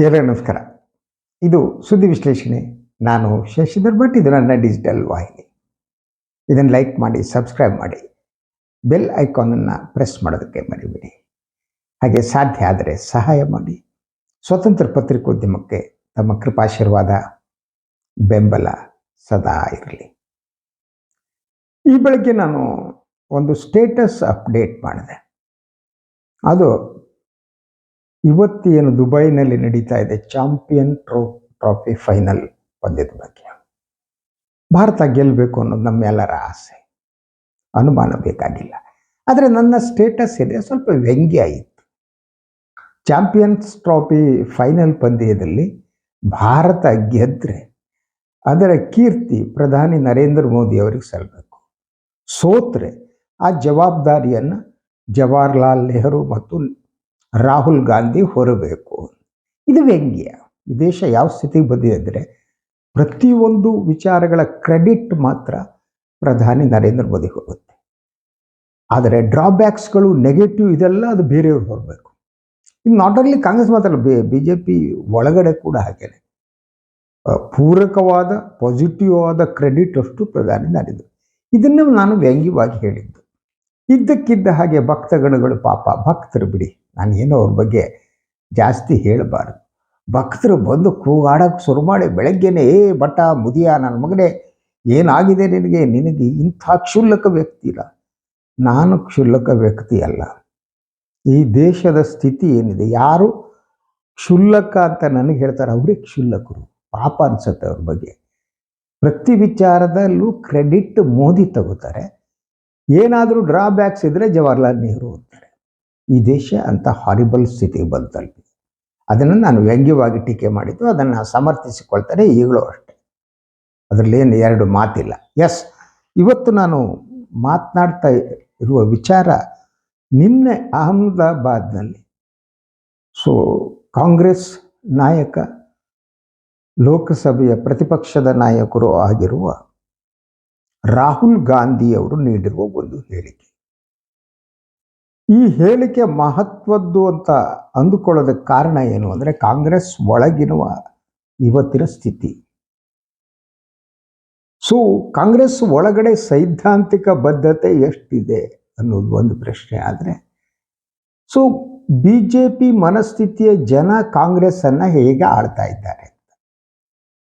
ಎಲ್ಲರಿಗೂ ನಮಸ್ಕಾರ. ಇದು ಸುದ್ದಿ ವಿಶ್ಲೇಷಣೆ. ನಾನು ಶಶಿಧರ್ ಭಟ್. ಇದು ನನ್ನ ಡಿಜಿಟಲ್ ವಾಹಿನಿ. ಇದನ್ನು ಲೈಕ್ ಮಾಡಿ ಸಬ್ಸ್ಕ್ರೈಬ್ ಮಾಡಿ. ಬೆಲ್ ಐಕಾನನ್ನು ಪ್ರೆಸ್ ಮಾಡೋದಕ್ಕೆ ಮರಿಬೇಡಿ. ಹಾಗೆ ಸಾಧ್ಯ ಆದರೆ ಸಹಾಯ ಮಾಡಿ. ಸ್ವತಂತ್ರ ಪತ್ರಿಕೋದ್ಯಮಕ್ಕೆ ತಮ್ಮ ಕೃಪಾಶೀರ್ವಾದ, ಬೆಂಬಲ ಸದಾ ಇರಲಿ. ಈ ಬೆಳಗ್ಗೆ ನಾನು ಒಂದು ಸ್ಟೇಟಸ್ ಅಪ್ಡೇಟ್ ಮಾಡಿದೆ. ಅದು ಇವತ್ತು ಏನು ದುಬೈನಲ್ಲಿ ನಡೀತಾ ಇದೆ? ಚಾಂಪಿಯನ್ ಟ್ರೋ, ಟ್ರಾಫಿ ಫೈನಲ್ ಪಂದ್ಯದ ಬಗ್ಗೆ. ಭಾರತ ಗೆಲ್ಲಬೇಕು ಅನ್ನೋದು ನಮ್ಮೆಲ್ಲರ ಆಸೆ. ಅನುಮಾನ ಬೇಕಾಗಿಲ್ಲ. ಆದರೆ ನನ್ನ ಸ್ಟೇಟಸ್ ಇದೆ, ಸ್ವಲ್ಪ ವ್ಯಂಗ್ಯ ಇತ್ತು. ಚಾಂಪಿಯನ್ಸ್ ಟ್ರಾಫಿ ಫೈನಲ್ ಪಂದ್ಯದಲ್ಲಿ ಭಾರತ ಗೆದ್ದರೆ ಅದರ ಕೀರ್ತಿ ಪ್ರಧಾನಿ ನರೇಂದ್ರ ಮೋದಿ ಅವರಿಗೆ ಸಲ್ಲಬೇಕು ಸೋತ್ರೆ ಆ ಜವಾಬ್ದಾರಿಯನ್ನು ಜವಾಹರ್ಲಾಲ್ ನೆಹರು ಮತ್ತು ರಾಹುಲ್ ಗಾಂಧಿ ಹೊರಬೇಕು. ಇದು ವ್ಯಂಗ್ಯ. ಈ ದೇಶ ಯಾವ ಸ್ಥಿತಿಗೆ ಬಂದಿದೆ ಅಂದರೆ ಪ್ರತಿಯೊಂದು ವಿಚಾರಗಳ ಕ್ರೆಡಿಟ್ ಮಾತ್ರ ಪ್ರಧಾನಿ ನರೇಂದ್ರ ಮೋದಿ ಹೋಗುತ್ತೆ ಆದರೆ ಡ್ರಾಬ್ಯಾಕ್ಸ್ಗಳು ನೆಗೆಟಿವ್ ಇದೆಲ್ಲ ಅದು ಬೇರೆಯವ್ರು ಹೊರಬೇಕು ಇದು ನಾಟ್ ಓನ್ಲಿ ಕಾಂಗ್ರೆಸ್ ಮಾತ್ರ ಬಿ ಬಿ ಜೆ ಪಿ ಒಳಗಡೆ ಕೂಡ ಹಾಗೇನೆ. ಪೂರಕವಾದ ಪಾಸಿಟಿವ್ ಆದ ಕ್ರೆಡಿಟ್ ಅಷ್ಟು ಪ್ರಧಾನಿ ನರೇಂದ್ರ. ಇದನ್ನು ನಾನು ವ್ಯಂಗ್ಯವಾಗಿ ಹೇಳಿದ್ದು. ಇದ್ದಕ್ಕಿದ್ದ ಹಾಗೆ ಭಕ್ತಗಣಗಳು ಪಾಪ ಭಕ್ತರು ಬಿಡಿ. ನಾನು ಏನೋ ಅವ್ರ ಬಗ್ಗೆ ಜಾಸ್ತಿ ಹೇಳಬಾರ್ದು. ಭಕ್ತರು ಬಂದು ಕೂಗಾಡೋಕ್ಕೆ ಶುರು ಮಾಡಿ ಬೆಳಗ್ಗೆನೇ, ಏ ಬಟ್ಟ ಮುದಿಯ, ನನ್ನ ಮಗನೇ, ಏನಾಗಿದೆ ನಿನಗೆ? ನಿನಗೆ ಇಂಥ ಕ್ಷುಲ್ಲಕ ವ್ಯಕ್ತಿ ಇಲ್ಲ. ನಾನು ಕ್ಷುಲ್ಲಕ ವ್ಯಕ್ತಿ ಅಲ್ಲ. ಈ ದೇಶದ ಸ್ಥಿತಿ ಏನಿದೆ? ಯಾರು ಕ್ಷುಲ್ಲಕ ಅಂತ ನನಗೆ ಹೇಳ್ತಾರೆ, ಅವರೇ ಕ್ಷುಲ್ಲಕರು, ಪಾಪ ಅನ್ಸುತ್ತೆ ಅವ್ರ ಬಗ್ಗೆ. ಪ್ರತಿ ವಿಚಾರದಲ್ಲೂ ಕ್ರೆಡಿಟ್ ಮೋದಿ ತಗೋತಾರೆ. ಏನಾದರೂ ಡ್ರಾಬ್ಯಾಕ್ಸ್ ಇದ್ದರೆ ಜವಾಹರ್ಲಾಲ್ ನೆಹರು ಅಂತಾರೆ ಈ ದೇಶ ಅಂತ ಹಾರಿಬಲ್ ಸ್ಥಿತಿಗೆ ಬಂದು ಅದನ್ನು ನಾನು ವ್ಯಂಗ್ಯವಾಗಿ ಟೀಕೆ ಮಾಡಿದ್ದು, ಅದನ್ನು ಸಮರ್ಥಿಸಿಕೊಳ್ತಾರೆ ಈಗಲೂ ಅಷ್ಟೆ. ಅದರಲ್ಲೇನು ಎರಡು ಮಾತಿಲ್ಲ. ಎಸ್ ಇವತ್ತು ನಾನು ಮಾತನಾಡ್ತಾ ಇರುವ ವಿಚಾರ ನಿನ್ನೆ ಅಹಮದಾಬಾದ್ನಲ್ಲಿ. ಸೊ ಕಾಂಗ್ರೆಸ್ ನಾಯಕ, ಲೋಕಸಭೆಯ ಪ್ರತಿಪಕ್ಷದ ನಾಯಕರು ಆಗಿರುವ ರಾಹುಲ್ ಗಾಂಧಿ ಅವರು ನೀಡಿರುವ ಒಂದು ಹೇಳಿಕೆ. ಈ ಹೇಳಿಕೆ ಮಹತ್ವದ್ದು ಅಂತ ಅಂದುಕೊಳ್ಳೋದಕ್ಕೆ ಕಾರಣ ಏನು ಅಂದರೆ ಕಾಂಗ್ರೆಸ್ ಒಳಗಿರುವ ಇವತ್ತಿನ ಸ್ಥಿತಿ. ಸೊ ಕಾಂಗ್ರೆಸ್ ಒಳಗಡೆ ಸೈದ್ಧಾಂತಿಕ ಬದ್ಧತೆ ಎಷ್ಟಿದೆ ಅನ್ನೋದು ಒಂದು ಪ್ರಶ್ನೆ ಆದರೆ ಸೊ ಬಿ ಜೆ ಪಿ ಮನಸ್ಥಿತಿಯ ಜನ ಕಾಂಗ್ರೆಸ್ಸನ್ನು ಹೇಗೆ ಆಳ್ತಾ ಇದ್ದಾರೆ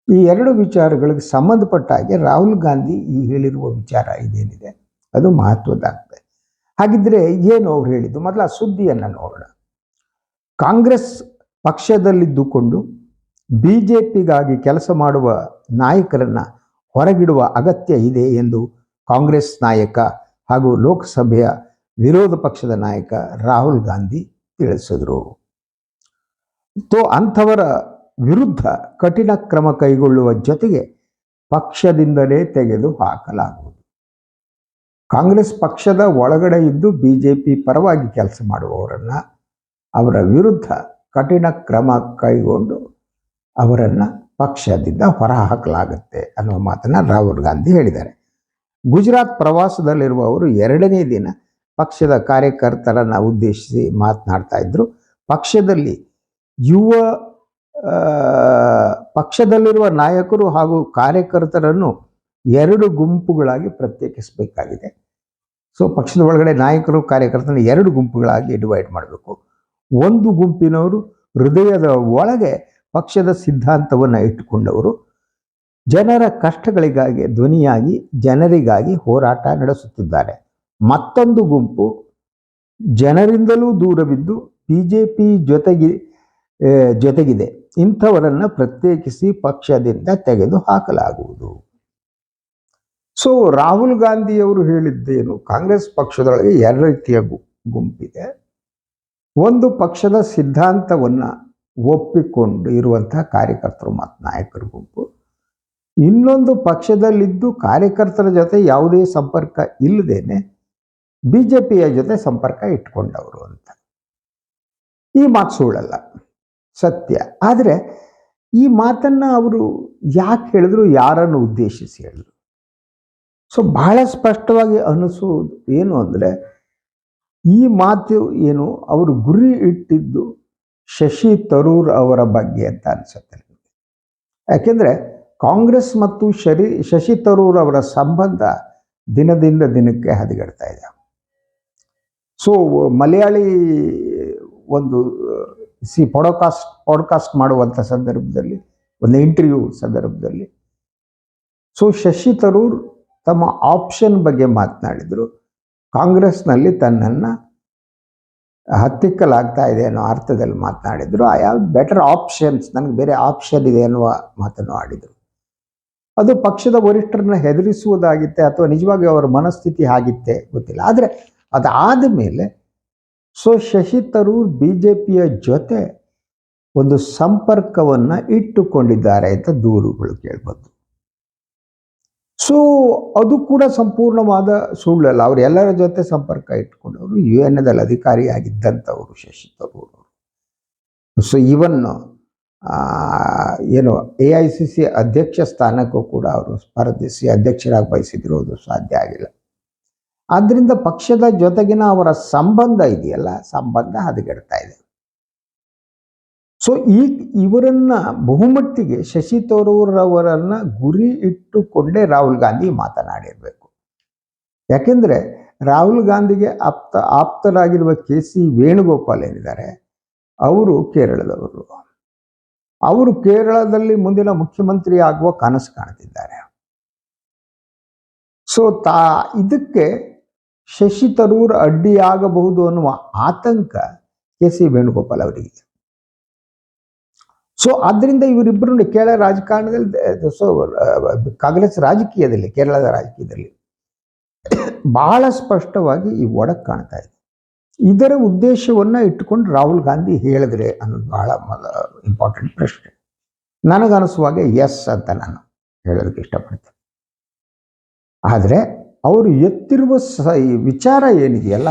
ಈ ಎರಡು ವಿಚಾರಗಳಿಗೆ ಸಂಬಂಧಪಟ್ಟ ಹಾಗೆ ರಾಹುಲ್ ಗಾಂಧಿ ಈ ಹೇಳಿರುವ ವಿಚಾರ ಇದೇನಿದೆ, ಅದು ಮಹತ್ವದಾಗ್ತದೆ ಹಾಗಿದ್ರೆ ಏನು ಅವ್ರು ಹೇಳಿದ್ದು? ಮೊದಲ ಆ ಸುದ್ದಿಯನ್ನು ನೋಡೋಣ. ಕಾಂಗ್ರೆಸ್ ಪಕ್ಷದಲ್ಲಿದ್ದುಕೊಂಡು ಬಿ ಜೆ ಪಿಗಾಗಿ ಕೆಲಸ ಮಾಡುವ ನಾಯಕರನ್ನು ಹೊರಗಿಡುವ ಅಗತ್ಯ ಇದೆ ಎಂದು ಕಾಂಗ್ರೆಸ್ ನಾಯಕ ಹಾಗೂ ಲೋಕಸಭೆಯ ವಿರೋಧ ಪಕ್ಷದ ನಾಯಕ ರಾಹುಲ್ ಗಾಂಧಿ ತಿಳಿಸಿದರು. ತೋ ಅಂಥವರ ವಿರುದ್ಧ ಕಠಿಣ ಕ್ರಮ ಕೈಗೊಳ್ಳುವ ಜೊತೆಗೆ ಪಕ್ಷದಿಂದಲೇ ತೆಗೆದು ಹಾಕಲಾಗುವುದು ಕಾಂಗ್ರೆಸ್ ಪಕ್ಷದ ಒಳಗಡೆ ಇದ್ದು ಬಿ ಜೆ ಪಿ ಪರವಾಗಿ ಕೆಲಸ ಮಾಡುವವರನ್ನು, ಅವರ ವಿರುದ್ಧ ಕಠಿಣ ಕ್ರಮ ಕೈಗೊಂಡು ಅವರನ್ನು ಪಕ್ಷದಿಂದ ಹೊರಹಾಕಲಾಗುತ್ತೆ ಅನ್ನುವ ಮಾತನ್ನು ರಾಹುಲ್ ಗಾಂಧಿ ಹೇಳಿದ್ದಾರೆ. ಗುಜರಾತ್ ಪ್ರವಾಸದಲ್ಲಿರುವ ಅವರು ಎರಡನೇ ದಿನ ಪಕ್ಷದ ಕಾರ್ಯಕರ್ತರನ್ನು ಉದ್ದೇಶಿಸಿ ಮಾತನಾಡ್ತಾ ಇದ್ದರು ಪಕ್ಷದಲ್ಲಿ ಯುವ ಪಕ್ಷದಲ್ಲಿರುವ ನಾಯಕರು ಹಾಗೂ ಕಾರ್ಯಕರ್ತರನ್ನು ಎರಡು ಗುಂಪುಗಳಾಗಿ ಪ್ರತ್ಯೇಕಿಸಬೇಕಾಗಿದೆ. ಸೊ ಪಕ್ಷದ ಒಳಗಡೆ ನಾಯಕರು, ಕಾರ್ಯಕರ್ತರನ್ನು ಎರಡು ಗುಂಪುಗಳಾಗಿ ಡಿವೈಡ್ ಮಾಡಬೇಕು. ಒಂದು ಗುಂಪಿನವರು ಹೃದಯದ ಒಳಗೆ ಪಕ್ಷದ ಸಿದ್ಧಾಂತವನ್ನು ಇಟ್ಟುಕೊಂಡವರು. ಜನರ ಕಷ್ಟಗಳಿಗಾಗಿ, ಧ್ವನಿಯಾಗಿ, ಜನರಿಗಾಗಿ ಹೋರಾಟ ನಡೆಸುತ್ತಿದ್ದಾರೆ. ಮತ್ತೊಂದು ಗುಂಪು ಜನರಿಂದಲೂ ದೂರವಿದ್ದು ಬಿ ಜೆ ಪಿ ಜೊತೆಗೆ, ಜೊತೆಗಿದೆ. ಇಂಥವರನ್ನು ಪ್ರತ್ಯೇಕಿಸಿ ಪಕ್ಷದಿಂದ ತೆಗೆದು ಹಾಕಲಾಗುವುದು ಸೊ ರಾಹುಲ್ ಗಾಂಧಿಯವರು ಹೇಳಿದ್ದೇನು? ಕಾಂಗ್ರೆಸ್ ಪಕ್ಷದೊಳಗೆ ಎರಡು ರೀತಿಯ ಗುಂಪಿದೆ. ಒಂದು ಪಕ್ಷದ ಸಿದ್ಧಾಂತವನ್ನು ಒಪ್ಪಿಕೊಂಡು ಇರುವಂತಹ ಕಾರ್ಯಕರ್ತರು ಮತ್ತು ನಾಯಕರ ಗುಂಪು. ಇನ್ನೊಂದು ಪಕ್ಷದಲ್ಲಿದ್ದು ಕಾರ್ಯಕರ್ತರ ಜೊತೆ ಯಾವುದೇ ಸಂಪರ್ಕ ಇಲ್ಲದೇನೆ ಬಿ ಜೆ ಪಿಯ ಜೊತೆ ಸಂಪರ್ಕ ಇಟ್ಕೊಂಡವರು ಅಂತ. ಈ ಮಾತು ಸುಳ್ಳಲ್ಲ, ಸತ್ಯ. ಆದರೆ ಈ ಮಾತನ್ನು ಅವರು ಯಾಕೆ ಹೇಳಿದ್ರು? ಯಾರನ್ನು ಉದ್ದೇಶಿಸಿ ಹೇಳಿದ್ರು? ಸೊ ಬಹಳ ಸ್ಪಷ್ಟವಾಗಿ ಅನಿಸುವುದು ಏನು ಅಂದರೆ, ಈ ಮಾತು ಏನು, ಅವರು ಗುರಿ ಇಟ್ಟಿದ್ದು ಶಶಿ ತರೂರ್ ಅವರ ಬಗ್ಗೆ ಅಂತ ಅನಿಸುತ್ತೆ ನನಗೆ. ಯಾಕೆಂದ್ರೆ, ಕಾಂಗ್ರೆಸ್ ಮತ್ತು ಶರಿ, ಶಶಿ ತರೂರ್ ಅವರ ಸಂಬಂಧ ದಿನದಿಂದ ದಿನಕ್ಕೆ ಹದಗೆಡ್ತಾ ಇದೆ ಸೊ ಮಲಯಾಳಿ ಒಂದು, ಸಿ ಪಾಡ್ಕಾಸ್ಟ್ ಪಾಡ್ಕಾಸ್ಟ್ ಮಾಡುವಂಥ ಸಂದರ್ಭದಲ್ಲಿ, ಒಂದು ಇಂಟರ್ವ್ಯೂ ಸಂದರ್ಭದಲ್ಲಿ ಸೊ ಶಶಿ ತರೂರ್ ತಮ್ಮ ಆಪ್ಷನ್ ಬಗ್ಗೆ ಮಾತನಾಡಿದರು. ಕಾಂಗ್ರೆಸ್ನಲ್ಲಿ ತನ್ನನ್ನು ಹತ್ತಿಕ್ಕಲಾಗ್ತಾ ಇದೆ ಅನ್ನೋ ಅರ್ಥದಲ್ಲಿ ಮಾತನಾಡಿದರು. ಐ ಹ್ಯಾವ್ ಬೆಟರ್ ಆಪ್ಷನ್ಸ್ ನನಗೆ ಬೇರೆ ಆಪ್ಷನ್ ಇದೆ ಅನ್ನುವ ಮಾತನ್ನು ಆಡಿದರು. ಅದು ಪಕ್ಷದ ವರಿಷ್ಠರನ್ನ ಹೆದರಿಸುವುದಾಗಿತ್ತೆ ಅಥವಾ ನಿಜವಾಗಿ ಅವರ ಮನಸ್ಥಿತಿ ಆಗಿತ್ತೆ ಗೊತ್ತಿಲ್ಲ. ಆದರೆ ಅದಾದ ಮೇಲೆ so Shashi Tharoor B J ಪಿಯ ಜೊತೆ ಒಂದು ಸಂಪರ್ಕವನ್ನು ಇಟ್ಟುಕೊಂಡಿದ್ದಾರೆ ಅಂತ ದೂರುಗಳು ಕೇಳ್ಬಂದು ಸೊ ಅದು ಕೂಡ ಸಂಪೂರ್ಣವಾದ ಸುಳ್ಳಲ್ಲ. ಅವರು ಎಲ್ಲರ ಜೊತೆ ಸಂಪರ್ಕ ಇಟ್ಕೊಂಡವರು ಯು ಎನ್ ಎದಲ್ಲಿ ಅಧಿಕಾರಿಯಾಗಿದ್ದಂಥವರು ಶಶಿ ತರೂರ್ ಅವರು ಸೊ ಇವನ್ ಏನು, ಎ ಐ ಸಿ ಸಿ ಅಧ್ಯಕ್ಷ ಸ್ಥಾನಕ್ಕೂ ಕೂಡ ಅವರು ಸ್ಪರ್ಧಿಸಿ ಅಧ್ಯಕ್ಷರಾಗಿ ಬಯಸಿದಿರೋದು ಸಾಧ್ಯ ಆಗಿಲ್ಲ. ಆದ್ದರಿಂದ ಪಕ್ಷದ ಜೊತೆಗಿನ ಅವರ ಸಂಬಂಧ ಇದೆಯಲ್ಲ? ಸಂಬಂಧ ಹದಗೆಡ್ತಾ ಇದೆ. ಸೊ ಈ, ಇವರನ್ನ ಬಹುಮಟ್ಟಿಗೆ ಶಶಿ ತರೂರವರನ್ನು ಗುರಿ ಇಟ್ಟುಕೊಂಡೇ ರಾಹುಲ್ ಗಾಂಧಿ ಮಾತನಾಡಿರಬೇಕು. ಯಾಕೆಂದರೆ ರಾಹುಲ್ ಗಾಂಧಿಗೆ ಆಪ್ತ, ಆಪ್ತರಾಗಿರುವ ಕೆ ಸಿ ವೇಣುಗೋಪಾಲ್ ಏನಿದ್ದಾರೆ, ಅವರು ಕೇರಳದವರು. ಅವರು ಕೇರಳದಲ್ಲಿ ಮುಂದಿನ ಮುಖ್ಯಮಂತ್ರಿ ಆಗುವ ಕನಸು ಕಾಣ್ತಿದ್ದಾರೆ. ಸೊ ತಾ, ಇದಕ್ಕೆ ಶಶಿ ತರೂರ್ ಅಡ್ಡಿಯಾಗಬಹುದು ಅನ್ನುವ ಆತಂಕ ಕೆ ಸಿ ವೇಣುಗೋಪಾಲ್ ಅವರಿಗೆ. ಸೊ ಆದ್ದರಿಂದ ಇವರಿಬ್ಬರು ಕೇರಳ ರಾಜಕಾರಣದಲ್ಲಿ ಸೊ ಕಾಂಗ್ರೆಸ್ ರಾಜಕೀಯದಲ್ಲಿ, ಕೇರಳದ ರಾಜಕೀಯದಲ್ಲಿ ಬಹಳ ಸ್ಪಷ್ಟವಾಗಿ ಈ ಒಡಕ್ ಕಾಣ್ತಾ ಇದೆ. ಇದರ ಉದ್ದೇಶವನ್ನ ಇಟ್ಟುಕೊಂಡು ರಾಹುಲ್ ಗಾಂಧಿ ಹೇಳಿದ್ರೆ ಅನ್ನೋದು ಬಹಳ ಇಂಪಾರ್ಟೆಂಟ್ ಪ್ರಶ್ನೆ. ನನಗನಿಸುವಾಗ ಎಸ್ ಅಂತ ನಾನು ಹೇಳೋದಕ್ಕೆ ಇಷ್ಟಪಡ್ತೇನೆ. ಆದರೆ ಅವರು ಎತ್ತಿರುವ ಸ, ಈ ವಿಚಾರ ಏನಿದೆಯಲ್ಲ,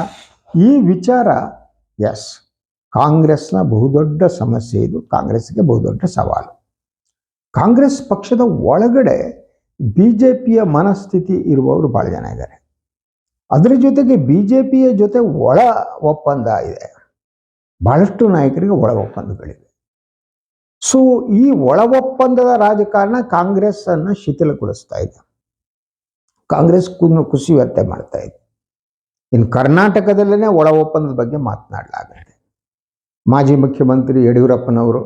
ಈ ವಿಚಾರ ಎಸ್ ಕಾಂಗ್ರೆಸ್ನ ಬಹುದೊಡ್ಡ ಸಮಸ್ಯೆ ಇದು. ಕಾಂಗ್ರೆಸ್ಗೆ ಬಹುದೊಡ್ಡ ಸವಾಲು. ಕಾಂಗ್ರೆಸ್ ಪಕ್ಷದ ಒಳಗಡೆ ಬಿ ಜೆ ಪಿಯ ಮನಸ್ಥಿತಿ ಇರುವವರು ಭಾಳ ಜನ ಇದ್ದಾರೆ. ಅದರ ಜೊತೆಗೆ ಬಿ ಜೆ ಪಿಯ ಜೊತೆ ಒಳ ಒಪ್ಪಂದ ಇದೆ. ಬಹಳಷ್ಟು ನಾಯಕರಿಗೆ ಒಳ ಒಪ್ಪಂದಗಳಿವೆ. ಸೊ ಈ ಒಳ ಒಪ್ಪಂದದ ರಾಜಕಾರಣ ಕಾಂಗ್ರೆಸ್ ಅನ್ನು ಶಿಥಿಲಗೊಳಿಸ್ತಾ ಇದೆ. ಕಾಂಗ್ರೆಸ್ ಕುನ್ನು ಕುಸಿಯುವಂತೆ ಮಾಡ್ತಾ ಇದೆ. ಇನ್ನು ಕರ್ನಾಟಕದಲ್ಲೇ ಒಳ ಒಪ್ಪಂದದ ಬಗ್ಗೆ ಮಾತನಾಡಲಾಗುತ್ತೆ ಮಾಜಿ ಮುಖ್ಯಮಂತ್ರಿ ಯಡಿಯೂರಪ್ಪನವರು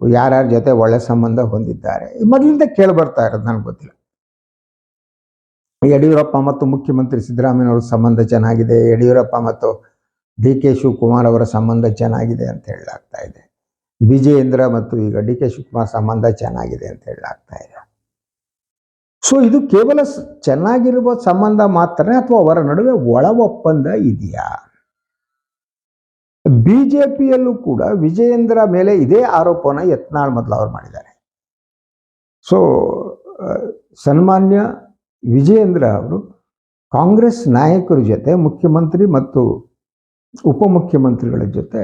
ಯಾರ್ಯಾರ ಜೊತೆ ಒಳ್ಳೆ ಸಂಬಂಧ ಹೊಂದಿದ್ದಾರೆ. ಮೊದಲಿಂದ ಕೇಳಿ ಬರ್ತಾ ಇರೋದು ನನಗೆ ಗೊತ್ತಿಲ್ಲ. ಯಡಿಯೂರಪ್ಪ ಮತ್ತು ಮುಖ್ಯಮಂತ್ರಿ ಸಿದ್ದರಾಮಯ್ಯನವರ ಸಂಬಂಧ ಚೆನ್ನಾಗಿದೆ, ಯಡಿಯೂರಪ್ಪ ಮತ್ತು ಡಿ ಕೆ ಶಿವಕುಮಾರ್ ಅವರ ಸಂಬಂಧ ಚೆನ್ನಾಗಿದೆ ಅಂತ ಹೇಳಲಾಗ್ತಾ ಇದೆ. ವಿಜಯೇಂದ್ರ ಮತ್ತು ಈಗ ಡಿ ಕೆ ಶಿವಕುಮಾರ್ ಸಂಬಂಧ ಚೆನ್ನಾಗಿದೆ ಅಂತ ಹೇಳಲಾಗ್ತಾ ಇದೆ. ಸೊ ಇದು ಕೇವಲ ಚೆನ್ನಾಗಿರುವ ಸಂಬಂಧ ಮಾತ್ರನೇ ಅಥವಾ ಅವರ ನಡುವೆ ಒಳ ಒಪ್ಪಂದ ಇದೆಯಾ? ಬಿಜೆಪಿಯಲ್ಲೂ ಕೂಡ ವಿಜಯೇಂದ್ರ ಮೇಲೆ ಇದೇ ಆರೋಪನ ಯತ್ನಾಳ್ ಮೊದಲು ಅವರು ಮಾಡಿದ್ದಾರೆ. ಸೊ ಸನ್ಮಾನ್ಯ ವಿಜಯೇಂದ್ರ ಅವರು ಕಾಂಗ್ರೆಸ್ ನಾಯಕರ ಜೊತೆ, ಮುಖ್ಯಮಂತ್ರಿ ಮತ್ತು ಉಪಮುಖ್ಯಮಂತ್ರಿಗಳ ಜೊತೆ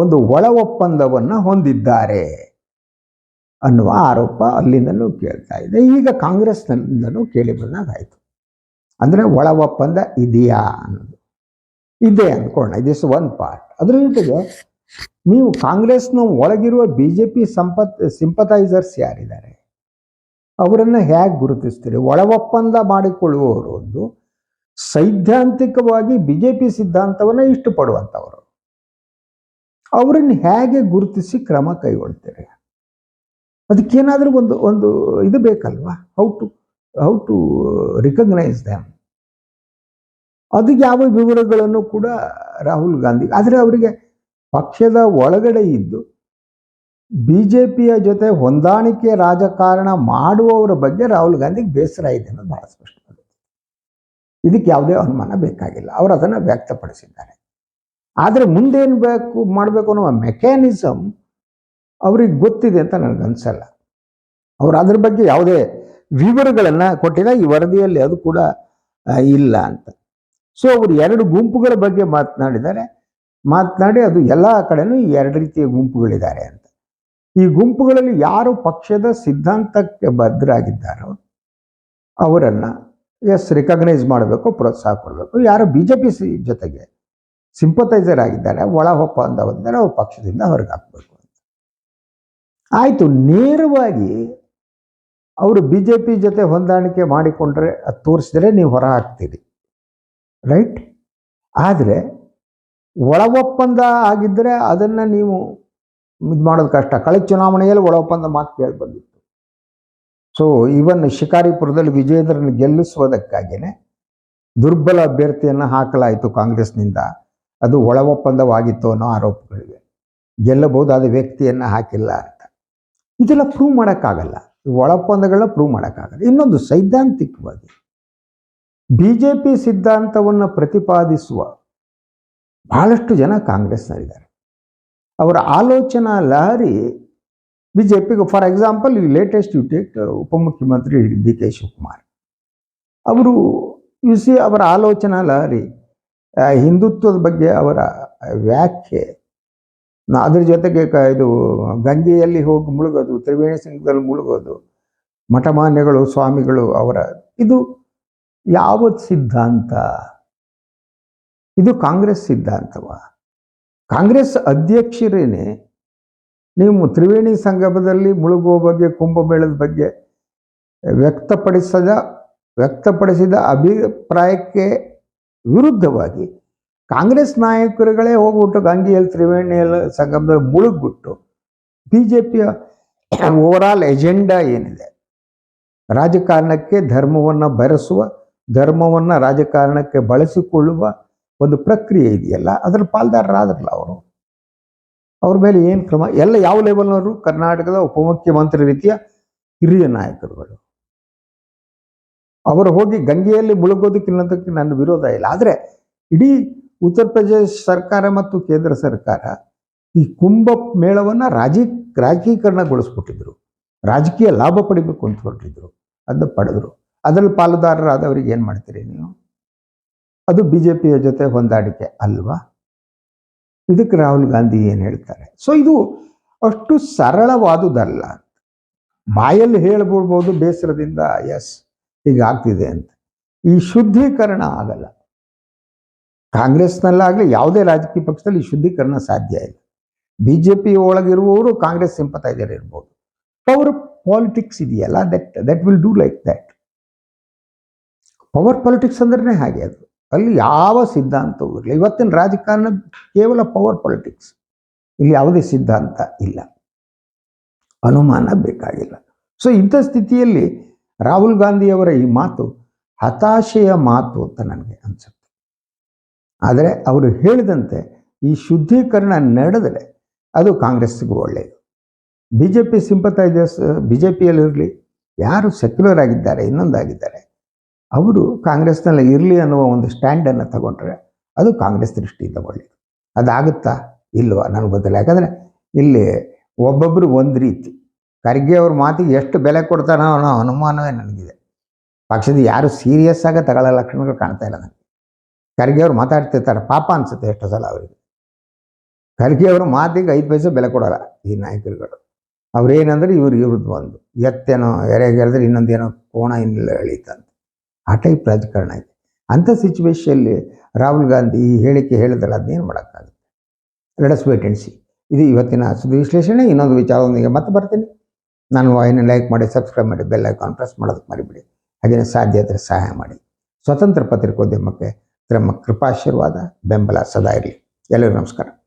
ಒಂದು ಒಳ ಒಪ್ಪಂದವನ್ನು ಹೊಂದಿದ್ದಾರೆ ಅನ್ನುವ ಆರೋಪ ಅಲ್ಲಿಂದಲೂ ಕೇಳ್ತಾ ಇದೆ. ಈಗ ಕಾಂಗ್ರೆಸ್ನಿಂದಲೂ ಕೇಳಿ ಬಂದಾಗಾಯಿತು ಅಂದರೆ ಒಳ ಒಪ್ಪಂದ ಇದೆಯಾ ಅನ್ನೋದು. ಇದೆ ಇದ್ ಇದಿಸ್ ಒನ್ ಪಾರ್ಟ್ ಅದ್ರ ಜೊತೆಗೆ ನೀವು ಕಾಂಗ್ರೆಸ್ನ ಒಳಗಿರುವ ಬಿ ಜೆ ಪಿ ಸಂಪತ್ ಸಿಂಪತೈಸರ್ಸ್ ಯಾರಿದ್ದಾರೆ? ಅವರನ್ನ ಹೇಗೆ ಗುರುತಿಸ್ತೀರಿ? ಒಳ ಒಪ್ಪಂದ ಮಾಡಿಕೊಳ್ಳುವವರು ಒಂದು ಸೈದ್ಧಾಂತಿಕವಾಗಿ ಬಿ ಜೆ ಪಿ ಸಿದ್ಧಾಂತವನ್ನು ಇಷ್ಟಪಡುವಂಥವರು. ಅವರನ್ನು ಹೇಗೆ ಗುರುತಿಸಿ ಕ್ರಮ ಕೈಗೊಳ್ತೀರಿ? ಅದಕ್ಕೇನಾದರೂ ಒಂದು ಒಂದು ಇದು ಬೇಕಲ್ವಾ? How to how to recognise them ಅದಕ್ಕೆ ಯಾವ ವಿವರಗಳನ್ನು ಕೂಡ ರಾಹುಲ್ ಗಾಂಧಿ, ಆದರೆ ಅವರಿಗೆ ಪಕ್ಷದ ಒಳಗಡೆ ಇದ್ದು ಬಿ ಜೆ ಪಿಯ ಜೊತೆ ಹೊಂದಾಣಿಕೆ ರಾಜಕಾರಣ ಮಾಡುವವರ ಬಗ್ಗೆ ರಾಹುಲ್ ಗಾಂಧಿಗೆ ಬೇಸರ ಇದೆ ಅನ್ನೋದು ಬಹಳ ಸ್ಪಷ್ಟವಾಗಿದೆ. ಇದಕ್ಕೆ ಯಾವುದೇ ಅನುಮಾನ ಬೇಕಾಗಿಲ್ಲ. ಅವರು ಅದನ್ನು ವ್ಯಕ್ತಪಡಿಸಿದ್ದಾರೆ. ಆದರೆ ಮುಂದೇನು ಬೇಕು, ಮಾಡಬೇಕು ಅನ್ನೋ ಮೆಕ್ಯಾನಿಸಮ್ ಅವ್ರಿಗೆ ಗೊತ್ತಿದೆ ಅಂತ ನನಗನ್ಸಲ್ಲ ಅವರು ಅದ್ರ ಬಗ್ಗೆ ಯಾವುದೇ ವಿವರಗಳನ್ನು ಕೊಟ್ಟಿಲ್ಲ. ಈ ವರದಿಯಲ್ಲಿ ಅದು ಕೂಡ ಇಲ್ಲ ಅಂತ. ಸೊ ಅವರು ಎರಡು ಗುಂಪುಗಳ ಬಗ್ಗೆ ಮಾತನಾಡಿದ್ದಾರೆ. ಮಾತನಾಡಿ ಅದು ಎಲ್ಲ ಕಡೆನೂ ಈ ಎರಡು ರೀತಿಯ ಗುಂಪುಗಳಿದ್ದಾರೆ ಅಂತ. ಈ ಗುಂಪುಗಳಲ್ಲಿ ಯಾರು ಪಕ್ಷದ ಸಿದ್ಧಾಂತಕ್ಕೆ ಬದ್ಧರಾಗಿದ್ದಾರೋ ಅವರನ್ನು ಎಸ್ ರಿಕಗ್ನೈಸ್ ಮಾಡಬೇಕು, ಪ್ರೋತ್ಸಾಹ ಕೊಡಬೇಕು. ಯಾರು ಬಿ ಜೆ ಪಿ ಸಿ ಜೊತೆಗೆ ಸಿಂಪತೈಸರ್ ಆಗಿದ್ದಾರೆ, ಒಳ ಅಂತ ಬಂದರೆ ಅವ್ರ ಪಕ್ಷದಿಂದ ಹೊರಗೆ ಹಾಕಬೇಕು ಅಂತ. ಆಯಿತು, ನೇರವಾಗಿ ಅವರು ಬಿ ಜೆ ಪಿ ಜೊತೆ ಹೊಂದಾಣಿಕೆ ಮಾಡಿಕೊಂಡ್ರೆ, ಅದು ತೋರಿಸಿದ್ರೆ ನೀವು ಹೊರ ಹಾಕ್ತೀರಿ. ರೈಟ್ ಆದರೆ ಒಳ ಒಪ್ಪಂದ ಆಗಿದ್ದರೆ ಅದನ್ನು ನೀವು ಇದು ಮಾಡೋದು ಕಷ್ಟ. ಕಳೆದ ಚುನಾವಣೆಯಲ್ಲಿ ಒಳ ಒಪ್ಪಂದ ಮಾತು ಕೇಳಿ ಬಂದಿತ್ತು. ಸೊ ಇವನ್ ಶಿಕಾರಿಪುರದಲ್ಲಿ ವಿಜೇಂದ್ರನ ಗೆಲ್ಲಿಸುವುದಕ್ಕಾಗಿಯೇ ದುರ್ಬಲ ಅಭ್ಯರ್ಥಿಯನ್ನು ಹಾಕಲಾಯಿತು ಕಾಂಗ್ರೆಸ್ನಿಂದ. ಅದು ಒಳ ಒಪ್ಪಂದವಾಗಿತ್ತು ಅನ್ನೋ ಆರೋಪಗಳಿವೆ. ಗೆಲ್ಲಬಹುದಾದ ವ್ಯಕ್ತಿಯನ್ನು ಹಾಕಿಲ್ಲ ಅಂತ. ಇದೆಲ್ಲ ಪ್ರೂವ್ ಮಾಡೋಕ್ಕಾಗಲ್ಲ. ಒಳ ಒಪ್ಪಂದಗಳನ್ನ ಪ್ರೂವ್ ಮಾಡೋಕ್ಕಾಗಲ್ಲ. ಇನ್ನೊಂದು ಸೈದ್ಧಾಂತಿಕವಾಗಿ ಬಿ ಜೆ ಪಿ ಸಿದ್ಧಾಂತವನ್ನು ಪ್ರತಿಪಾದಿಸುವ ಬಹಳಷ್ಟು ಜನ ಕಾಂಗ್ರೆಸ್ನಲ್ಲಿದ್ದಾರೆ. ಅವರ ಆಲೋಚನಾ ಲಹರಿ ಬಿ ಜೆ ಪಿಗೆ ಫಾರ್ ಎಕ್ಸಾಂಪಲ್, ಈ ಲೇಟೆಸ್ಟ್ ಯು ಟೇಕ್ ಉಪಮುಖ್ಯಮಂತ್ರಿ ಡಿ ಕೆ ಶಿವಕುಮಾರ್. ಅವರು ಯು ಸಿ ಅವರ ಆಲೋಚನಾ ಲಹರಿ ಹಿಂದುತ್ವದ ಬಗ್ಗೆ ಅವರ ವ್ಯಾಖ್ಯೆ ಅದ್ರ ಜೊತೆಗೆ ಕ, ಇದು ಗಂಗೆಯಲ್ಲಿ ಹೋಗಿ ಮುಳುಗೋದು, ತ್ರಿವೇಣಿ ಸಂಘದಲ್ಲಿ ಮುಳುಗೋದು, ಮಠಮಾನ್ಯಗಳು, ಸ್ವಾಮಿಗಳು ಅವರ, ಇದು ಯಾವ ಸಿದ್ಧಾಂತ? ಇದು ಕಾಂಗ್ರೆಸ್ ಸಿದ್ಧಾಂತವ? ಕಾಂಗ್ರೆಸ್ ಅಧ್ಯಕ್ಷರೇನೆ ನೀವು ತ್ರಿವೇಣಿ ಸಂಗಮದಲ್ಲಿ ಮುಳುಗುವ ಬಗ್ಗೆ ಕುಂಭಮೇಳದ ಬಗ್ಗೆ ವ್ಯಕ್ತಪಡಿಸದ, ವ್ಯಕ್ತಪಡಿಸಿದ ಅಭಿಪ್ರಾಯಕ್ಕೆ ವಿರುದ್ಧವಾಗಿ ಕಾಂಗ್ರೆಸ್ ನಾಯಕರುಗಳೇ ಹೋಗ್ಬಿಟ್ಟು ಗಾಂಧಿಯಲ್ಲಿ ತ್ರಿವೇಣಿಯಲ್ಲಿ ಸಂಗಮದಲ್ಲಿ ಮುಳುಗ್ಬಿಟ್ಟು ಬಿ ಜೆ ಪಿಯ ಓವರಾಲ್ ಎಜೆಂಡಾ ಏನಿದೆ? ರಾಜಕಾರಣಕ್ಕೆ ಧರ್ಮವನ್ನು ಬೆರೆಸುವ ಧರ್ಮವನ್ನು ರಾಜಕಾರಣಕ್ಕೆ ಬಳಸಿಕೊಳ್ಳುವ ಒಂದು ಪ್ರಕ್ರಿಯೆ ಇದೆಯಲ್ಲ ಅದರ ಪಾಲ್ದಾರರಾದ್ರಲ್ಲ ಅವರು. ಅವ್ರ ಮೇಲೆ ಏನು ಕ್ರಮ? ಎಲ್ಲ ಯಾವ ಲೆವೆಲ್ನವರು ಕರ್ನಾಟಕದ ಉಪಮುಖ್ಯಮಂತ್ರಿ ರೀತಿಯ ಹಿರಿಯ ನಾಯಕರುಗಳು. ಅವರು ಹೋಗಿ ಗಂಗೆಯಲ್ಲಿ ಮುಳುಗೋದಕ್ಕಿನ್ನೋದಕ್ಕೆ ನನ್ನ ವಿರೋಧ ಇಲ್ಲ. ಆದರೆ ಇಡೀ ಉತ್ತರ ಪ್ರದೇಶ ಸರ್ಕಾರ ಮತ್ತು ಕೇಂದ್ರ ಸರ್ಕಾರ ಈ ಕುಂಭ ಮೇಳವನ್ನು ರಾಜಿ ರಾಜಕೀಕರಣಗೊಳಿಸ್ಬಿಟ್ಟಿದ್ರು ರಾಜಕೀಯ ಲಾಭ ಪಡಿಬೇಕು ಅಂತ ಹೊರಟಿದ್ರು. ಅದನ್ನ ಪಡೆದ್ರು. ಅದರಲ್ಲಿ ಪಾಲುದಾರರಾದವರಿಗೆ ಏನು ಮಾಡ್ತೀರಿ ನೀವು? ಅದು ಬಿ ಜೆ ಪಿಯ ಜೊತೆ ಹೊಂದಾಣಿಕೆ ಅಲ್ವಾ? ಇದಕ್ಕೆ ರಾಹುಲ್ ಗಾಂಧಿ ಏನು ಹೇಳ್ತಾರೆ? ಸೊ ಇದು ಅಷ್ಟು ಸರಳವಾದುದಲ್ಲ. ಬಾಯಲ್ಲಿ ಹೇಳ್ಬಿಡ್ಬೋದು ಬೇಸರದಿಂದ ಎಸ್ ಹೀಗಾಗ್ತಿದೆ ಅಂತ. ಈ ಶುದ್ಧೀಕರಣ ಆಗಲ್ಲ. ಕಾಂಗ್ರೆಸ್ನಲ್ಲಾಗಲಿ ಯಾವುದೇ ರಾಜಕೀಯ ಪಕ್ಷದಲ್ಲಿ ಈ ಶುದ್ಧೀಕರಣ ಸಾಧ್ಯ ಇಲ್ಲ. ಬಿ ಜೆ ಪಿ ಒಳಗಿರುವವರು ಕಾಂಗ್ರೆಸ್ ಸಿಂಪತೈಜರ್ ಇರ್ಬೋದು. ಪವರ್ ಪಾಲಿಟಿಕ್ಸ್ ಇದೆಯಲ್ಲ that that will do like that power politics ಅಂದ್ರೆ ಹಾಗೆ ಅದು. ಅಲ್ಲಿ ಯಾವ ಸಿದ್ಧಾಂತವೂ ಇರಲಿ ಇವತ್ತಿನ ರಾಜಕಾರಣ ಕೇವಲ ಪವರ್ ಪಾಲಿಟಿಕ್ಸ್. ಇಲ್ಲಿ ಯಾವುದೇ ಸಿದ್ಧಾಂತ ಇಲ್ಲ. ಅನುಮಾನ ಬೇಕಾಗಿಲ್ಲ. ಸೊ ಇಂಥ ಸ್ಥಿತಿಯಲ್ಲಿ ರಾಹುಲ್ ಗಾಂಧಿಯವರ ಈ ಮಾತು ಹತಾಶೆಯ ಮಾತು ಅಂತ ನನಗೆ ಅನ್ಸುತ್ತೆ. ಆದರೆ ಅವರು ಹೇಳಿದಂತೆ ಈ ಶುದ್ಧೀಕರಣ ನಡೆದರೆ ಅದು ಕಾಂಗ್ರೆಸ್ಸಿಗೂ ಒಳ್ಳೆಯದು. B J P sympathisers B J ಪಿಯಲ್ಲಿರಲಿ ಯಾರು ಸೆಕ್ಯುಲರ್ ಆಗಿದ್ದಾರೆ, ಇನ್ನೊಂದಾಗಿದ್ದಾರೆ ಅವರು ಕಾಂಗ್ರೆಸ್ನಲ್ಲಿ ಇರಲಿ ಅನ್ನುವ ಒಂದು ಸ್ಟ್ಯಾಂಡನ್ನು ತಗೊಂಡ್ರೆ ಅದು ಕಾಂಗ್ರೆಸ್ ದೃಷ್ಟಿಯಿಂದ ಒಳ್ಳೆಯದು ಅದಾಗುತ್ತಾ ಇಲ್ವಾ ನನಗೆ ಗೊತ್ತಿಲ್ಲ ಯಾಕಂದರೆ ಇಲ್ಲಿ ಒಬ್ಬೊಬ್ಬರು ಒಂದು ರೀತಿ. ಖರ್ಗೆ ಅವ್ರ ಮಾತಿಗೆ ಎಷ್ಟು ಬೆಲೆ ಕೊಡ್ತಾರೋ ಅನ್ನೋ ಅನುಮಾನವೇ ನನಗಿದೆ. ಪಕ್ಷದ ಯಾರು ಸೀರಿಯಸ್ ಆಗಿ ತಗೊಳ್ಳೋ ಲಕ್ಷಣಗಳು ಕಾಣ್ತಾ ಇಲ್ಲ ನನಗೆ. ಖರ್ಗೆ ಅವ್ರು ಮಾತಾಡ್ತಿರ್ತಾರೆ, ಪಾಪ ಅನ್ಸುತ್ತೆ ಎಷ್ಟೋ ಸಲ ಅವರಿಗೆ. ಖರ್ಗೆ ಅವರು ಮಾತಿಗೆ ಐದು ಪೈಸೆ ಬೆಲೆ ಕೊಡೋಲ್ಲ ಈ ನಾಯಕರುಗಳು. ಅವ್ರೇನಂದ್ರೆ ಇವ್ರು ಇವ್ರದ್ದು ಒಂದು. ಎತ್ತೇನೋ ಎರೆಗೆರೆದ್ರೆ ಇನ್ನೊಂದೇನೋ ಕೋಣ ಇನ್ನಿಲ್ಲ ಎಳೀತಂತ ಆ ಟೈಪ್ ರಾಜಕಾರಣ ಇದೆ. ಅಂಥ ಸಿಚುವೇಶನಲ್ಲಿ ರಾಹುಲ್ ಗಾಂಧಿ ಈ ಹೇಳಿಕೆ ಹೇಳಿದ್ರೆ ಅದನ್ನೇನು ಮಾಡೋಕ್ಕಾಗುತ್ತೆ? ಲೆಟಸ್ ವೇಟ್ ಆ್ಯಂಡ್ ಸಿ ಇದು ಇವತ್ತಿನ ಸುದ್ದಿ ವಿಶ್ಲೇಷಣೆ. ಇನ್ನೊಂದು ವಿಚಾರದೊಂದಿಗೆ ಮತ್ತೆ ಬರ್ತೀನಿ. ನಾನು ವಾಹಿನಿ ಲೈಕ್ ಮಾಡಿ ಸಬ್ಸ್ಕ್ರೈಬ್ ಮಾಡಿ ಬೆಲ್ ಐಕಾನ್ ಪ್ರೆಸ್ ಮಾಡೋದಕ್ಕೆ ಮರಿಬಿಡಿ. ಹಾಗೆಯೇ ಸಾಧ್ಯ ಆದರೆ ಸಹಾಯ ಮಾಡಿ. ಸ್ವತಂತ್ರ ಪತ್ರಿಕೋದ್ಯಮಕ್ಕೆ ತಮ್ಮ ಕೃಪಾಶೀರ್ವಾದ, ಬೆಂಬಲ ಸದಾ ಇರಲಿ. ಎಲ್ಲರಿಗೂ ನಮಸ್ಕಾರ.